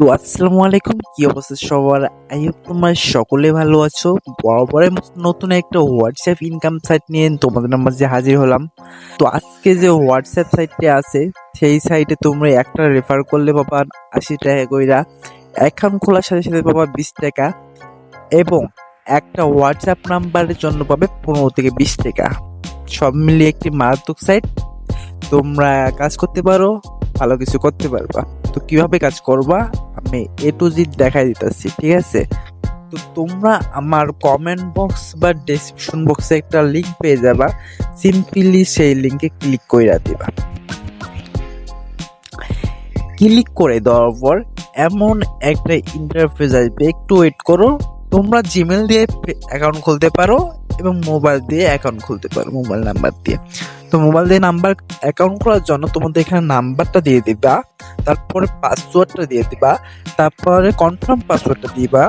তো আসসালামু আলাইকুম, কি অবস্থা সবার? আই হোপ তোমরা সকলে ভালো আছো। বরাবরের নতুন একটা হোয়াটসঅ্যাপ ইনকাম সাইট নিয়ে তোমাদের মাঝে হাজির হলাম। তো আজকে যে হোয়াটসঅ্যাপ সাইটটি আছে, সেই সাইটে তোমরা একটা রেফার করলে পাবা আশি টাকা কইরা। অ্যাকাউন্ট খোলার সাথে সাথে পাবা বিশ টাকা এবং একটা হোয়াটসঅ্যাপ নাম্বারের জন্য পাবে পনেরো থেকে বিশ টাকা। সব মিলিয়ে একটি মারাত্মক সাইট তোমরা কাজ করতে পারো, ভালো কিছু করতে পারবা। তো কীভাবে কাজ করবা? আমি এ টু জি দেখাই দিতেছি, ঠিক আছে? তো তোমরা আমার কমেন্ট বক্স বা ডেসক্রিপশন বক্সে একটা লিংক পেয়ে যাবা। সিম্পলি সেই লিংকে ক্লিক করে দিবা। ক্লিক করে দেওয়ার পর এমন একটা ইন্টারফেস আসবে, একটু ওয়েট করো। তোমরা জিমেল দিয়ে অ্যাকাউন্ট খুলতে পারো এবং মোবাইল দিয়ে অ্যাকাউন্ট খুলতে পারো মোবাইল নাম্বার দিয়ে। তো মোবাইল দিয়ে নাম্বার অ্যাকাউন্ট খোলার জন্য তোমাদের এখানে নাম্বারটা দিয়ে দিবা। তারপরে পাসওয়ার্ডটা দিয়ে দিবা, তারপরে কনফার্ম পাসওয়ার্ডটা দিবা,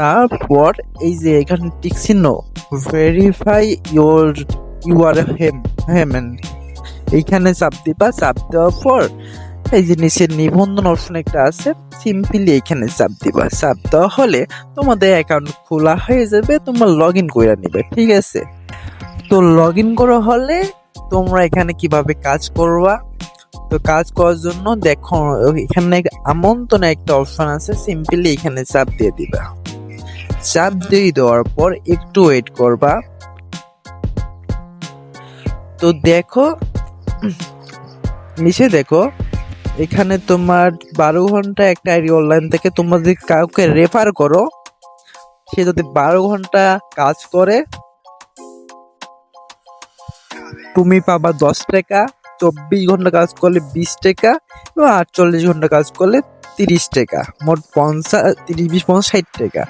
তারপর এই যে এখানে টিক চিহ্ন ভেরিফাই ইউর ইউ আর হেম হেমেন এইখানে চাপ দিবা, চাপ দেওয়ার পর এই যে নিবন্ধন অপশন একটা আছে সিম্পলি এখানে চাপ দিবা। চাপ দেওয়া হলে তোমাদের অ্যাকাউন্ট খোলা হয়ে যাবে, তোমরা লগ ইন করে নিবে, ঠিক আছে? তো লগ ইন করা হলে তোমরা এখানে কীভাবে কাজ করবা? তো কাজ করার জন্য দেখো, এখানে আমন্ত্রণ একটা অপশন আছে সিম্পলি এখানে চাপ দিয়ে দিবা। চাপ দিয়ে দেওয়ার পর একটু ওয়েট করবা। তো দেখো, নিচে দেখো, এখানে তোমার বারো ঘণ্টা একটা আইডি অনলাইন থেকে তোমরা যদি কাউকে রেফার করো, সে যদি বারো ঘণ্টা কাজ করে, তুমি পাবা দশ টাকা। চব্বিশ ঘণ্টা কাজ করলে বিশ টাকা এবং আটচল্লিশ ঘণ্টা কাজ করলে তিরিশ টাকা। মোট পঞ্চাশ, তিরিশ, বিশ, পঞ্চাশ, ষাট টাকা।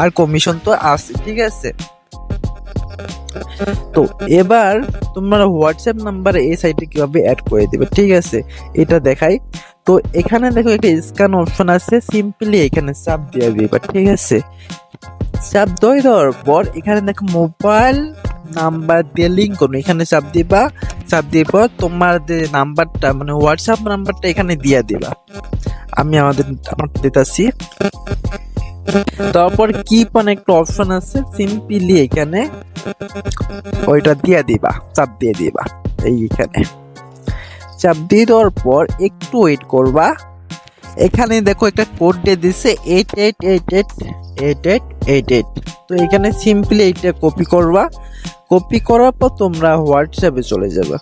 আর কমিশন তো আছে, ঠিক আছে? তো এবার তোমরা হোয়াটসঅ্যাপ নাম্বারে এই সাইটে কীভাবে অ্যাড করে দেবে, ঠিক আছে? এটা দেখাই। তো এখানে দেখো একটা স্ক্যান অপশন আছে সিম্পলি এখানে চাপ দিয়ে দিবা, ঠিক আছে? চাপ দিয়ে দেওয়ার পর এখানে দেখো মোবাইল নাম্বার দিয়ে লিঙ্ক করুন এখানে চাপ দিবা। চাপ দিয়ে পর তোমার যে নাম্বারটা মানে হোয়াটসঅ্যাপ নাম্বারটা এখানে দিয়ে দিবা। আমি আমাদের আমার দিতেছি। তারপর কি পান একটা অপশন আছে সিম্পলি এখানে ওইটা দিয়ে দিবা, চাপ দিয়ে দিবা, এইখানে। চাপ দিয়ে দেওয়ার পর একটু ওয়েট করবা। এখানে দেখো একটা কোড দিয়ে দিছে eight eight eight eight eight eight eight eight তো এখানে সিম্পলি এইটা কপি করবা। কপি করার পর তোমরা হোয়াটসঅ্যাপে চলে যাবে।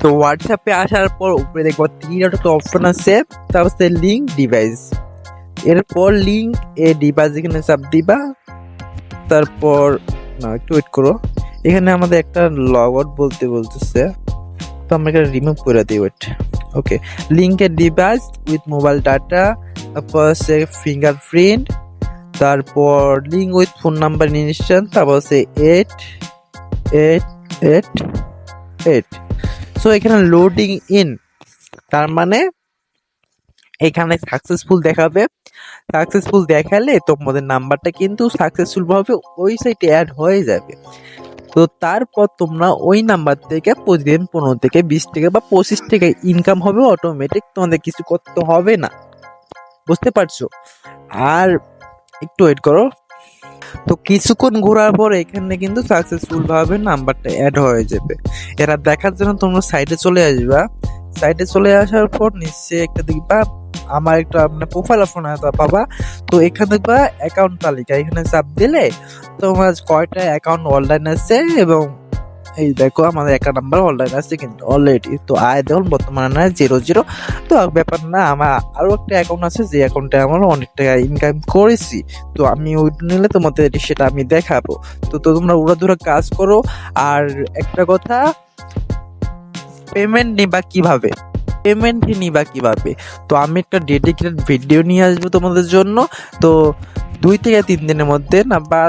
তো হোয়াটসঅ্যাপে আসার পর উপরে দেখব তিন একটা অপশন আছে তারপর লিঙ্ক ডিভাইস এরপর লিঙ্ক এ ডিভাইস এখানে চাপ দিবা। তারপর, না, একটু ওয়েট করো। এখানে আমাদের একটা লগ আউট বলতে বলতেছে। তো আমরা এটা রিমুভ করে দিই ওয়েট ওকে লিঙ্কের ডিভাইস উইথ মোবাইল ডাটা তারপর হচ্ছে ফিঙ্গারপ্রিন্ট তারপর লিঙ্ক উইথ ফোন নাম্বার নিয়ে নিচ্ছেন তারপর হচ্ছে eight eight eight eight so এখানে লোডিং ইন তার মানে এখানে সাকসেসফুল দেখাবে। সাকসেসফুল দেখালে তোমাদের নাম্বারটা কিন্তু সাকসেসফুল ভাবে ওই সাইটে অ্যাড হয়ে যাবে। তো তারপর তোমরা ওই নাম্বার থেকে প্রতিদিন পনেরো থেকে বিশ টাকা বা পঁচিশ থেকে ইনকাম হবে অটোমেটিক তোমাদের কিছু করতে হবে না। বুঝতে পারছ? আর একটু ওয়েট করো। তো কিছুক্ষণ ঘোরার পর এখানে কিন্তু সাকসেসফুল ভাবে নাম্বারটা অ্যাড হয়ে যাবে। এরা দেখার জন্য তোমরা সাইডে চলে আসবা। সাইডে চলে আসার পর নিশ্চয়ই একটা দেখবা, আমার একটা মানে প্রোফাইল ফোন পাবা। তো এখানে দেখবা অ্যাকাউন্ট তালিকা, এখানে চাপ দিলে তোমার কয়টা অ্যাকাউন্ট অনলাইন আছে এবং এই দেখো, আমাদের একটা নাম্বার অনলাইন আছে কিন্তু অলরেডি তো আয় দেখুন, বর্তমানে না জিরো জিরো তো ব্যাপার না, আমার আরও একটা অ্যাকাউন্ট আছে, যে অ্যাকাউন্টে আমার অনেক টাকা ইনকাম করেছি। তো আমি ওই নিলে তোমাদের সেটা আমি দেখাবো। তো তো তোমরা উড়াধুরা কাজ করো। আর একটা কথা পেমেন্ট নিবা কীভাবে? পেমেন্ট নিবা কীভাবে? তো আমি একটা ডেডিকেটেড ভিডিও নিয়ে আসব তোমাদের জন্য। তো দুই থেকে তিন দিনের মধ্যে না বা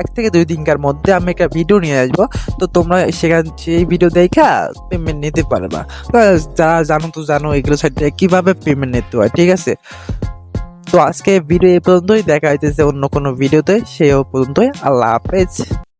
এক থেকে দুই দিনকার মধ্যে আমি একটা ভিডিও নিয়ে আসব। তো তোমরা সেখান সেই ভিডিও দেখা পেমেন্ট নিতে পারবা। যারা জানো তো জানো এগুলো সাইড থেকে কীভাবে পেমেন্ট নিতে হয়, ঠিক আছে? তো আজকে ভিডিও এ পর্যন্তই। দেখা হইতেছে অন্য কোনো ভিডিওতে সেও পর্যন্তই। আল্লাহ হাফেজ।